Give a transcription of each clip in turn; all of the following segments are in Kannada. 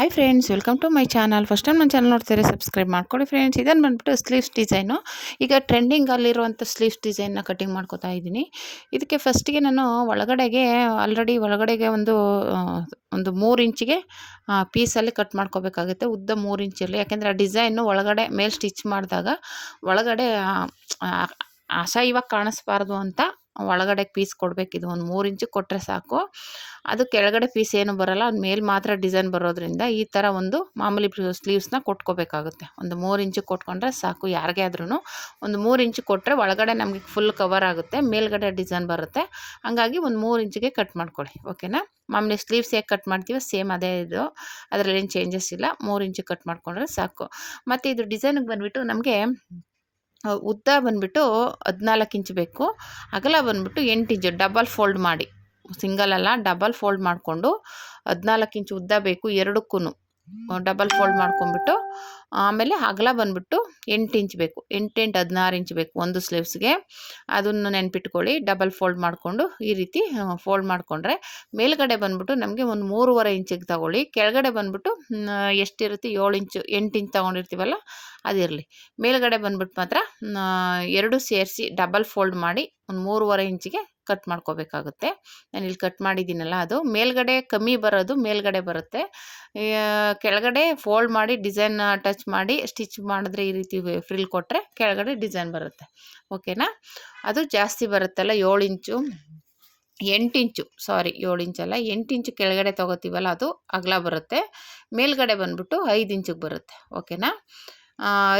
Hi friends welcome to my channel first time ನನ್ನ ಚಾನಲ್ ನೋಡ್ತೀರಿ ಸಬ್ಸ್ಕ್ರೈಬ್ ಮಾಡ್ಕೊಳ್ಳಿ ಫ್ರೆಂಡ್ಸ್ ಇದನ್ನು ಬಂದ್ಬಿಟ್ಟು ಸ್ಲೀವ್ಸ್ ಡಿಸೈನು ಈಗ ಟ್ರೆಂಡಿಂಗಲ್ಲಿರುವಂಥ ಸ್ಲೀವ್ಸ್ ಡಿಸೈನ್ನ ಕಟಿಂಗ್ ಮಾಡ್ಕೋತಾ ಇದ್ದೀನಿ. ಇದಕ್ಕೆ ಫಸ್ಟಿಗೆ ನಾನು ಒಳಗಡೆಗೆ ಆಲ್ರೆಡಿ ಒಳಗಡೆಗೆ ಒಂದು ಒಂದು ಮೂರು ಇಂಚಿಗೆ ಪೀಸಲ್ಲಿ ಕಟ್ ಮಾಡ್ಕೋಬೇಕಾಗುತ್ತೆ. ಉದ್ದ ಮೂರು ಇಂಚಲ್ಲಿ ಯಾಕೆಂದರೆ ಆ ಡಿಸೈನು ಒಳಗಡೆ ಮೇಲೆ ಸ್ಟಿಚ್ ಮಾಡಿದಾಗ ಒಳಗಡೆ ಅಸಹ್ಯವಾಗಿ ಕಾಣಿಸ್ಬಾರ್ದು ಅಂತ ಒಳಗಡೆ ಪೀಸ್ ಕೊಡಬೇಕಿದು ಒಂದು ಮೂರು ಇಂಚು ಕೊಟ್ಟರೆ ಸಾಕು. ಅದು ಕೆಳಗಡೆ ಪೀಸ್ ಏನು ಬರೋಲ್ಲ, ಅದು ಮೇಲೆ ಮಾತ್ರ ಡಿಸೈನ್ ಬರೋದ್ರಿಂದ ಈ ಥರ ಒಂದು ಮಾಮೂಲಿ ಸ್ಲೀವ್ಸ್ನ ಕೊಟ್ಕೋಬೇಕಾಗುತ್ತೆ. ಒಂದು ಮೂರು ಇಂಚು ಕೊಟ್ಕೊಂಡ್ರೆ ಸಾಕು ಯಾರಿಗೇ ಆದ್ರೂ ಒಂದು ಮೂರು ಇಂಚು ಕೊಟ್ಟರೆ ಒಳಗಡೆ ನಮಗೆ ಫುಲ್ ಕವರ್ ಆಗುತ್ತೆ, ಮೇಲ್ಗಡೆ ಡಿಸೈನ್ ಬರುತ್ತೆ. ಹಂಗಾಗಿ ಒಂದು ಮೂರು ಇಂಚಿಗೆ ಕಟ್ ಮಾಡ್ಕೊಳ್ಳಿ ಓಕೆನಾ ಮಾಮೂಲಿ ಸ್ಲೀವ್ಸ್ ಹೇಗೆ ಕಟ್ ಮಾಡ್ತೀವೋ ಸೇಮ್ ಅದೇ ಇದು. ಅದರಲ್ಲಿ ಏನು ಚೇಂಜಸ್ ಇಲ್ಲ, ಮೂರು ಇಂಚು ಕಟ್ ಮಾಡ್ಕೊಂಡ್ರೆ ಸಾಕು. ಮತ್ತು ಇದು ಡಿಸೈನಿಗೆ ಬಂದುಬಿಟ್ಟು ನಮಗೆ ಉದ್ದ ಬಂದುಬಿಟ್ಟು ಹದಿನಾಲ್ಕು ಇಂಚ್ ಬೇಕು. ಅಗಲ ಬಂದುಬಿಟ್ಟು ಎಂಟು ಇಂಚು, ಡಬಲ್ ಫೋಲ್ಡ್ ಮಾಡಿ. ಸಿಂಗಲ್ ಅಲ್ಲ, ಡಬಲ್ ಫೋಲ್ಡ್ ಮಾಡಿಕೊಂಡು ಹದಿನಾಲ್ಕು ಇಂಚ್ ಉದ್ದ ಬೇಕು ಎರಡಕ್ಕೂ ಡಬಲ್ ಫೋಲ್ಡ್ ಮಾಡ್ಕೊಂಡ್ಬಿಟ್ಟು, ಆಮೇಲೆ ಅಗಲ ಬಂದುಬಿಟ್ಟು ಎಂಟು ಇಂಚ್ ಬೇಕು. ಎಂಟೆಂಟು ಹದಿನಾರು ಇಂಚ್ ಬೇಕು ಒಂದು ಸ್ಲೀವ್ಸ್ಗೆ ಅದನ್ನು ನೆನ್ಪಿಟ್ಕೊಳ್ಳಿ ಡಬಲ್ ಫೋಲ್ಡ್ ಮಾಡಿಕೊಂಡು ಈ ರೀತಿ ಫೋಲ್ಡ್ ಮಾಡಿಕೊಂಡ್ರೆ ಮೇಲ್ಗಡೆ ಬಂದ್ಬಿಟ್ಟು ನಮಗೆ ಒಂದು ಮೂರುವರೆ ಇಂಚಿಗೆ ತಗೊಳ್ಳಿ. ಕೆಳಗಡೆ ಬಂದ್ಬಿಟ್ಟು ಎಷ್ಟಿರುತ್ತೆ? ಏಳು ಇಂಚು, ಎಂಟು ಇಂಚ್ ತೊಗೊಂಡಿರ್ತೀವಲ್ಲ ಅದಿರಲಿ ಮೇಲ್ಗಡೆ ಬಂದ್ಬಿಟ್ಟು ಮಾತ್ರ ಎರಡು ಸೇರಿಸಿ ಡಬಲ್ ಫೋಲ್ಡ್ ಮಾಡಿ ಒಂದು ಮೂರುವರೆ ಇಂಚಿಗೆ ಕಟ್ ಮಾಡ್ಕೋಬೇಕಾಗುತ್ತೆ. ನಾನು ಇಲ್ಲಿ ಕಟ್ ಮಾಡಿದ್ದೀನಲ್ಲ ಅದು. ಮೇಲ್ಗಡೆ ಕಮ್ಮಿ ಬರೋದು ಮೇಲ್ಗಡೆ ಬರುತ್ತೆ. ಕೆಳಗಡೆ ಫೋಲ್ಡ್ ಮಾಡಿ ಡಿಸೈನ್ ಟಚ್ ಮಾಡಿ ಸ್ಟಿಚ್ ಮಾಡಿದ್ರೆ ಈ ರೀತಿ ಫ್ರಿಲ್ ಕೊಟ್ಟರೆ ಕೆಳಗಡೆ ಡಿಸೈನ್ ಬರುತ್ತೆ. ಓಕೆನಾ ಅದು ಜಾಸ್ತಿ ಬರುತ್ತಲ್ಲ ಏಳು ಇಂಚು, ಎಂಟು ಇಂಚು ಸಾರಿ ಏಳು ಇಂಚಲ್ಲ ಎಂಟು ಇಂಚು ಕೆಳಗಡೆ ತೊಗೋತೀವಲ್ಲ ಅದು ಅಗಲ ಬರುತ್ತೆ. ಮೇಲ್ಗಡೆ ಬಂದ್ಬಿಟ್ಟು ಐದು ಇಂಚಿಗೆ ಬರುತ್ತೆ. ಓಕೆನಾ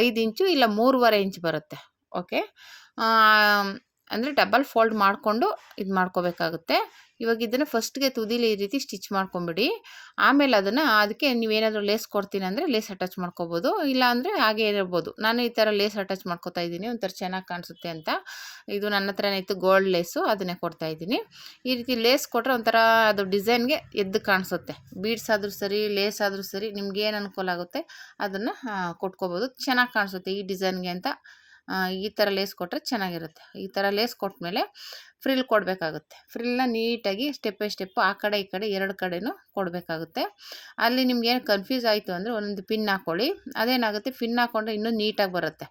ಐದು ಇಂಚು ಇಲ್ಲ ಮೂರುವರೆ ಇಂಚು ಬರುತ್ತೆ. ಓಕೆ ಅಂದರೆ ಡಬಲ್ ಫೋಲ್ಡ್ ಮಾಡಿಕೊಂಡು ಇದು ಮಾಡ್ಕೋಬೇಕಾಗುತ್ತೆ. ಇವಾಗ ಇದನ್ನು ಫಸ್ಟ್ಗೆ ತುದಿಲಿ ಈ ರೀತಿ ಸ್ಟಿಚ್ ಮಾಡ್ಕೊಂಬಿಡಿ. ಆಮೇಲೆ ಅದನ್ನು ಅದಕ್ಕೆ ನೀವೇನಾದರೂ ಲೇಸ್ ಕೊಡ್ತೀನಿ ಅಂದರೆ ಲೇಸ್ ಅಟ್ಯಾಚ್ ಮಾಡ್ಕೋಬೋದು. ಇಲ್ಲ ಅಂದರೆ ಹಾಗೆ ಇರ್ಬೋದು. ನಾನು ಈ ಥರ ಲೇಸ್ ಅಟ್ಯಾಚ್ ಮಾಡ್ಕೋತಾ ಇದ್ದೀನಿ. ಒಂಥರ ಚೆನ್ನಾಗಿ ಕಾಣಿಸುತ್ತೆ ಅಂತ. ಇದು ನನ್ನ ಹತ್ರ ಇತ್ತು ಗೋಲ್ಡ್ ಲೇಸು ಅದನ್ನೇ ಕೊಡ್ತಾ ಇದ್ದೀನಿ. ಈ ರೀತಿ ಲೇಸ್ ಕೊಟ್ಟರೆ ಒಂಥರ ಅದು ಡಿಸೈನ್ಗೆ ಎದ್ದು ಕಾಣಿಸುತ್ತೆ. ಬೀಡ್ಸ್ ಆದರೂ ಸರಿ ಲೇಸ್ ಆದರೂ ಸರಿ ನಿಮ್ಗೆ ಏನು ಅನುಕೂಲ ಆಗುತ್ತೆ ಅದನ್ನು ಕೊಟ್ಕೋಬೋದು. ಚೆನ್ನಾಗಿ ಕಾಣಿಸುತ್ತೆ ಈ ಡಿಸೈನ್ಗೆ ಅಂತ. ಈ ಥರ ಲೇಸ್ ಕೊಟ್ಟರೆ ಚೆನ್ನಾಗಿರುತ್ತೆ. ಈ ಥರ ಲೇಸ್ ಕೊಟ್ಮೇಲೆ ಫ್ರಿಲ್ ಕೊಡಬೇಕಾಗುತ್ತೆ. ಫ್ರಿಲ್ನ ನೀಟಾಗಿ ಸ್ಟೆಪ್ ಬೈ ಸ್ಟೆಪ್ ಆ ಕಡೆ, ಈ ಕಡೆ ಎರಡು ಕಡೆನೂ ಕೊಡಬೇಕಾಗುತ್ತೆ. ಅಲ್ಲಿ ನಿಮ್ಗೇನು ಕನ್ಫ್ಯೂಸ್ ಆಯಿತು ಅಂದರೆ ಒಂದೊಂದು ಪಿನ್ ಹಾಕ್ಕೊಳ್ಳಿ ಅದೇನಾಗುತ್ತೆ? ಪಿನ್ ಹಾಕ್ಕೊಂಡ್ರೆ ಇನ್ನೂ ನೀಟಾಗಿ ಬರುತ್ತೆ.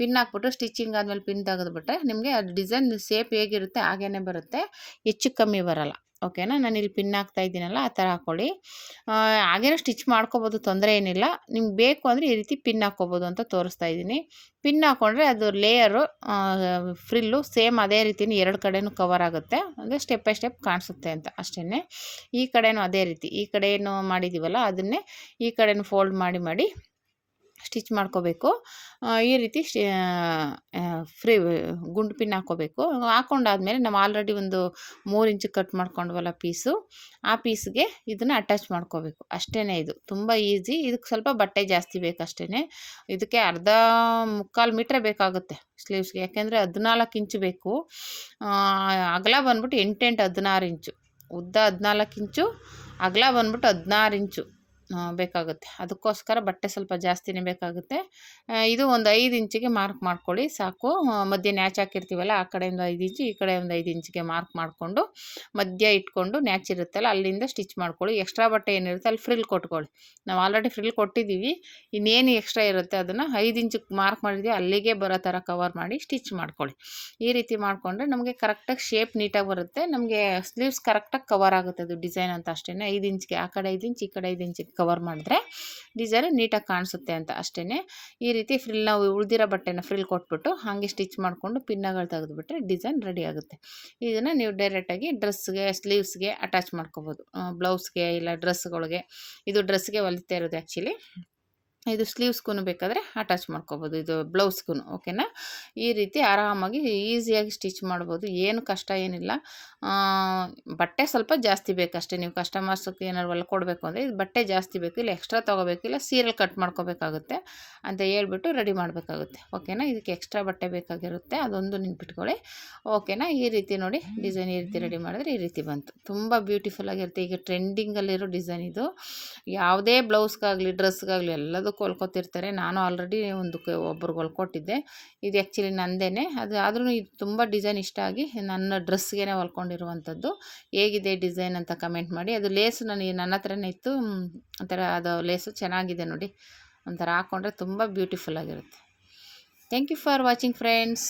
ಪಿನ್ ಹಾಕ್ಬಿಟ್ಟು ಸ್ಟಿಚಿಂಗ್ ಆದಮೇಲೆ ಪಿನ್ ತೆಗೆದುಬಿಟ್ರೆ ನಿಮಗೆ ಅದು ಡಿಸೈನ್ ಸೇಪ್ ಹೇಗಿರುತ್ತೆ ಹಾಗೇ ಬರುತ್ತೆ. ಹೆಚ್ಚು ಕಮ್ಮಿ ಬರಲ್ಲ. ಓಕೆನಾ? ನಾನು ಇಲ್ಲಿ ಪಿನ್ ಹಾಕ್ತಾ ಇದ್ದೀನಲ್ಲ, ಆ ಥರ ಹಾಕ್ಕೊಳ್ಳಿ ಹಾಗೇನೋ ಸ್ಟಿಚ್ ಮಾಡ್ಕೋಬೋದು, ತೊಂದರೆ ಏನಿಲ್ಲ. ನಿಮ್ಗೆ ಬೇಕು ಅಂದರೆ ಈ ರೀತಿ ಪಿನ್ ಹಾಕ್ಕೋಬೋದು ಅಂತ ತೋರಿಸ್ತಾ ಇದ್ದೀನಿ. ಪಿನ್ ಹಾಕ್ಕೊಂಡ್ರೆ ಅದು ಲೇಯರು ಫ್ರಿಲ್ಲು ಸೇಮ್ ಅದೇ ರೀತಿನೇ ಎರಡು ಕಡೆನೂ ಕವರ್ ಆಗುತ್ತೆ. ಅಂದರೆ ಸ್ಟೆಪ್ ಬೈ ಸ್ಟೆಪ್ ಕಾಣಿಸುತ್ತೆ ಅಂತ ಅಷ್ಟೇ ಈ ಕಡೆನೂ ಅದೇ ರೀತಿ. ಈ ಕಡೆ ಏನು ಮಾಡಿದ್ದೀವಲ್ಲ, ಅದನ್ನೇ ಈ ಕಡೆನೂ ಫೋಲ್ಡ್ ಮಾಡಿ ಮಾಡಿ ಸ್ಟಿಚ್ ಮಾಡ್ಕೋಬೇಕು. ಈ ರೀತಿ ಫ್ರೀ, ಗುಂಡು ಪಿನ್ ಹಾಕ್ಕೋಬೇಕು ಹಾಕ್ಕೊಂಡಾದ್ಮೇಲೆ ನಾವು ಆಲ್ರೆಡಿ ಒಂದು ಮೂರು ಇಂಚು ಕಟ್ ಮಾಡ್ಕೊಂಡ್ವಲ್ಲ ಪೀಸು. ಆ ಪೀಸ್ಗೆ ಇದನ್ನು ಅಟ್ಯಾಚ್ ಮಾಡ್ಕೋಬೇಕು. ಅಷ್ಟೇ ಇದು. ತುಂಬ ಈಸಿ. ಇದಕ್ಕೆ ಸ್ವಲ್ಪ ಬಟ್ಟೆ ಜಾಸ್ತಿ ಬೇಕು ಅಷ್ಟೇ ಇದಕ್ಕೆ ಅರ್ಧ ಮುಕ್ಕಾಲು ಮೀಟ್ರೆ ಬೇಕಾಗುತ್ತೆ ಸ್ಲೀವ್ಸ್ಗೆ. ಯಾಕೆಂದರೆ ಹದಿನಾಲ್ಕು ಇಂಚು ಬೇಕು. ಅಗಲ ಬಂದ್ಬಿಟ್ಟು ಎಂಟೆಂಟು ಹದಿನಾರು ಇಂಚು. ಉದ್ದ ಹದಿನಾಲ್ಕು ಇಂಚು, ಅಗಲ ಬಂದ್ಬಿಟ್ಟು ಹದಿನಾರು ಇಂಚು. ಬೇಕಾಗುತ್ತೆ. ಅದಕ್ಕೋಸ್ಕರ ಬಟ್ಟೆ ಸ್ವಲ್ಪ ಜಾಸ್ತಿನೇ ಬೇಕಾಗುತ್ತೆ. ಇದು ಒಂದು ಐದು ಇಂಚಿಗೆ ಮಾರ್ಕ್ ಮಾಡ್ಕೊಳ್ಳಿ, ಸಾಕು. ಮಧ್ಯೆ ನ್ಯಾಚ್ ಹಾಕಿರ್ತೀವಲ್ಲ, ಆ ಕಡೆಯಿಂದ ಐದು ಇಂಚು, ಈ ಕಡೆ ಒಂದು ಐದು ಇಂಚಿಗೆ ಮಾರ್ಕ್ ಮಾಡಿಕೊಂಡು, ಮಧ್ಯ ಇಟ್ಕೊಂಡು ನ್ಯಾಚ್ ಇರುತ್ತಲ್ಲ, ಅಲ್ಲಿಂದ ಸ್ಟಿಚ್ ಮಾಡ್ಕೊಳ್ಳಿ. ಎಕ್ಸ್ಟ್ರಾ ಬಟ್ಟೆ ಏನಿರುತ್ತೆ, ಅಲ್ಲಿ ಫ್ರಿಲ್ ಕೊಟ್ಕೊಳ್ಳಿ. ನಾವು ಆಲ್ರೆಡಿ ಫ್ರಿಲ್ ಕೊಟ್ಟಿದ್ದೀವಿ. ಇನ್ನೇನು ಎಕ್ಸ್ಟ್ರಾ ಇರುತ್ತೆ ಅದನ್ನು ಐದು ಇಂಚಿಗೆ ಮಾರ್ಕ್ ಮಾಡಿದ್ವಿ ಅಲ್ಲಿಗೆ ಬರೋ ಥರ ಕವರ್ ಮಾಡಿ ಸ್ಟಿಚ್ ಮಾಡ್ಕೊಳ್ಳಿ. ಈ ರೀತಿ ಮಾಡಿಕೊಂಡ್ರೆ ನಮಗೆ ಕರೆಕ್ಟಾಗಿ ಶೇಪ್ ನೀಟಾಗಿ ಬರುತ್ತೆ. ನಮಗೆ ಸ್ಲೀವ್ಸ್ ಕರೆಕ್ಟಾಗಿ ಕವರ್ ಆಗುತ್ತೆ ಅದು ಡಿಸೈನ್ ಅಂತ ಅಷ್ಟೇ ಐದು ಇಂಚಿಗೆ, ಆ ಕಡೆ ಐದು ಇಂಚು, ಈ ಕಡೆ ಐದು ಇಂಚಿಗೆ ಕವರ್ ಮಾಡಿದ್ರೆ ಡಿಸೈನ್ ನೀಟಾಗಿ ಕಾಣಿಸುತ್ತೆ ಅಂತ ಅಷ್ಟೇ ಈ ರೀತಿ ಫ್ರಿಲ್ ನಾವು ಉಳಿದಿರೋ ಬಟ್ಟೆನ ಫ್ರಿಲ್ ಕೊಟ್ಬಿಟ್ಟು ಹಾಗೆ ಸ್ಟಿಚ್ ಮಾಡಿಕೊಂಡು ಪಿನ್ನಗಳು ತೆಗೆದುಬಿಟ್ರೆ ಡಿಸೈನ್ ರೆಡಿ ಆಗುತ್ತೆ. ಇದನ್ನು ನೀವು ಡೈರೆಕ್ಟಾಗಿ ಡ್ರೆಸ್ಗೆ ಸ್ಲೀವ್ಸ್ಗೆ ಅಟ್ಯಾಚ್ ಮಾಡ್ಕೋಬೋದು. ಬ್ಲೌಸ್ಗೆ ಇಲ್ಲ ಡ್ರೆಸ್ಗಳಿಗೆ ಇದು ಡ್ರೆಸ್ಗೆ ಹೊಲಿತಾ ಇರೋದು ಆ್ಯಕ್ಚುಲಿ ಇದು ಸ್ಲೀವ್ಸ್ಗೂ ಬೇಕಾದರೆ ಅಟ್ಯಾಚ್ ಮಾಡ್ಕೋಬೋದು. ಇದು ಬ್ಲೌಸ್ಗೂ ಓಕೆನಾ ಈ ರೀತಿ ಆರಾಮಾಗಿ ಈಸಿಯಾಗಿ ಸ್ಟಿಚ್ ಮಾಡ್ಬೋದು. ಏನು ಕಷ್ಟ ಏನಿಲ್ಲ. ಬಟ್ಟೆ ಸ್ವಲ್ಪ ಜಾಸ್ತಿ ಬೇಕಷ್ಟೇ ನೀವು ಕಸ್ಟಮರ್ಸ್ಗೆ ಏನಾದ್ರು ಹೊಲ್ಕೊಡ್ಬೇಕು ಅಂದರೆ ಇದು ಬಟ್ಟೆ ಜಾಸ್ತಿ ಬೇಕು, ಇಲ್ಲ ಎಕ್ಸ್ಟ್ರಾ ತೊಗೋಬೇಕು, ಇಲ್ಲ ಸೀರೆಲ್ ಕಟ್ ಮಾಡ್ಕೋಬೇಕಾಗುತ್ತೆ ಅಂತ ಹೇಳ್ಬಿಟ್ಟು ರೆಡಿ ಮಾಡಬೇಕಾಗುತ್ತೆ. ಓಕೆನಾ ಇದಕ್ಕೆ ಎಕ್ಸ್ಟ್ರಾ ಬಟ್ಟೆ ಬೇಕಾಗಿರುತ್ತೆ. ಅದೊಂದು ನೆನ್ಪಿಟ್ಕೊಳ್ಳಿ. ಓಕೆನಾ ಈ ರೀತಿ ನೋಡಿ ಡಿಸೈನ್ ಈ ರೀತಿ ರೆಡಿ ಮಾಡಿದ್ರೆ ಈ ರೀತಿ ಬಂತು. ತುಂಬ ಬ್ಯೂಟಿಫುಲ್ ಆಗಿರುತ್ತೆ. ಈಗ ಟ್ರೆಂಡಿಂಗಲ್ಲಿರೋ ಡಿಸೈನ್ ಇದು. ಯಾವುದೇ ಬ್ಲೌಸ್ಗಾಗಲಿ ಡ್ರೆಸ್ಗಾಗಲಿ ಎಲ್ಲದಕ್ಕೂ ಹೊಲ್ಕೊತಿರ್ತಾರೆ. ನಾನು ಆಲ್ರೆಡಿ ಒಂದು ಒಬ್ರಿಗೆ ಹೊಲ್ಕೊಟ್ಟಿದ್ದೆ ಇದು ಆ್ಯಕ್ಚುಲಿ ನಂದೇನೆ. ಅದು ಆದ್ರೂ ಇದು ತುಂಬ ಡಿಸೈನ್ ಇಷ್ಟ ಆಗಿ ನನ್ನ ಡ್ರೆಸ್ಗೆ ಹೊಲ್ಕೊಂಡು ಹಾಕ್ಕೊಂಡಿರುವಂಥದ್ದು ಹೇಗಿದೆ ಡಿಸೈನ್ ಅಂತ ಕಮೆಂಟ್ ಮಾಡಿ. ಅದು ಲೇಸು ನನಗೆ ನನ್ನ ಹತ್ರನೇ ಇತ್ತು. ಒಂಥರ ಅದು ಲೇಸು ಚೆನ್ನಾಗಿದೆ ನೋಡಿ. ಒಂಥರ ಹಾಕ್ಕೊಂಡ್ರೆ ತುಂಬ ಬ್ಯೂಟಿಫುಲ್ ಆಗಿರುತ್ತೆ. Thank you for watching friends.